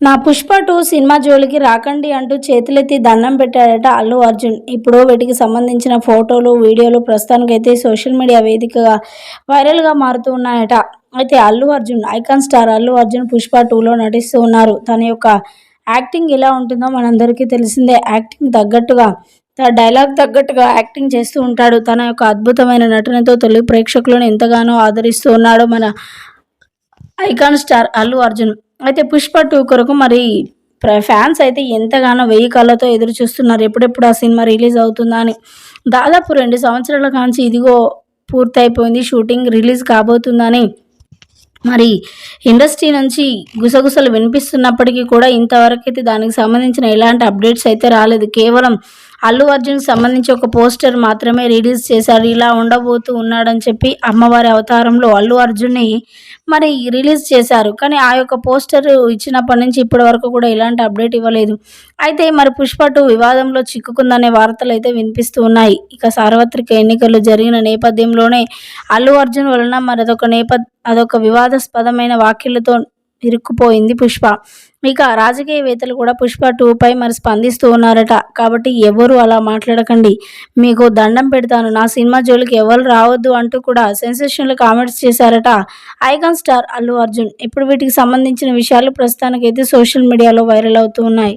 నా Pushpa two cinema జోలికి రాకండి అంటూ చేతులెత్తి దండం పెట్టాడట అల్లు అర్జున్. ఇప్పుడు వీటికి సంబంధించిన ఫోటోలు వీడియోలు ప్రస్తుతానికైతే సోషల్ మీడియా వేదికగా వైరల్గా మారుతూ ఉన్నాయట. అయితే అల్లు అర్జున్ ఐకాన్ స్టార్ అల్లు అర్జున్ పుష్ప టూలో నటిస్తూ ఉన్నారు. తన యొక్క యాక్టింగ్ ఎలా ఉంటుందో మనందరికీ తెలిసిందే. యాక్టింగ్ తగ్గట్టుగా తన డైలాగ్ తగ్గట్టుగా యాక్టింగ్ చేస్తూ ఉంటాడు. తన యొక్క అద్భుతమైన నటనతో తొలి ప్రేక్షకులను ఎంతగానో ఆదరిస్తూ ఉన్నాడు మన ఐకాన్ స్టార్ అల్లు అర్జున్. అయితే పుష్ప టూ కొరకు మరి ప్ర- ఫ్యాన్స్ అయితే ఎంతగానో వెయ్యి కళ్ళతో ఎదురు చూస్తున్నారు. ఎప్పుడెప్పుడు ఆ సినిమా రిలీజ్ అవుతుందా అని. దాదాపు రెండు సంవత్సరాల కాంచి ఇదిగో పూర్తయిపోయింది షూటింగ్ రిలీజ్ కాబోతుందని. మరి ఇండస్ట్రీ నుంచి గుసగుసలు వినిపిస్తున్నప్పటికీ కూడా ఇంతవరకు అయితే దానికి సంబంధించిన ఎలాంటి అప్డేట్స్ అయితే రాలేదు. కేవలం అల్లు అర్జున్కి సంబంధించి ఒక పోస్టర్ మాత్రమే రిలీజ్ చేశారు. ఇలా ఉండబోతూ ఉన్నాడని చెప్పి అమ్మవారి అవతారంలో అల్లు అర్జున్ని మరి రిలీజ్ చేశారు. కానీ ఆ యొక్క పోస్టర్ ఇచ్చినప్పటి నుంచి ఇప్పటి వరకు కూడా ఎలాంటి అప్డేట్ ఇవ్వలేదు. అయితే మరి పుష్ప టూ వివాదంలో చిక్కుకుందనే వార్తలు అయితే వినిపిస్తూ ఉన్నాయి. ఇక సార్వత్రిక ఎన్నికలు జరిగిన నేపథ్యంలోనే అల్లు అర్జున్ వలన మరి అదొక నేపథ్య అదొక వివాదాస్పదమైన వ్యాఖ్యలతో ఇరుక్కుపోయింది పుష్ప. ఇక రాజకీయవేత్తలు కూడా పుష్ప టూపై మరి స్పందిస్తూ ఉన్నారట. కాబట్టి ఎవరు అలా మాట్లాడకండి. మీకు దండం పెడతాను. నా సినిమా జోలికి ఎవరు రావద్దు అంటూ కూడా సెన్సేషన్లు కామెంట్స్ చేశారట ఐకాన్ స్టార్ అల్లు అర్జున్. ఇప్పుడు వీటికి సంబంధించిన విషయాలు ప్రస్తుతానికైతే సోషల్ మీడియాలో వైరల్ అవుతూ ఉన్నాయి.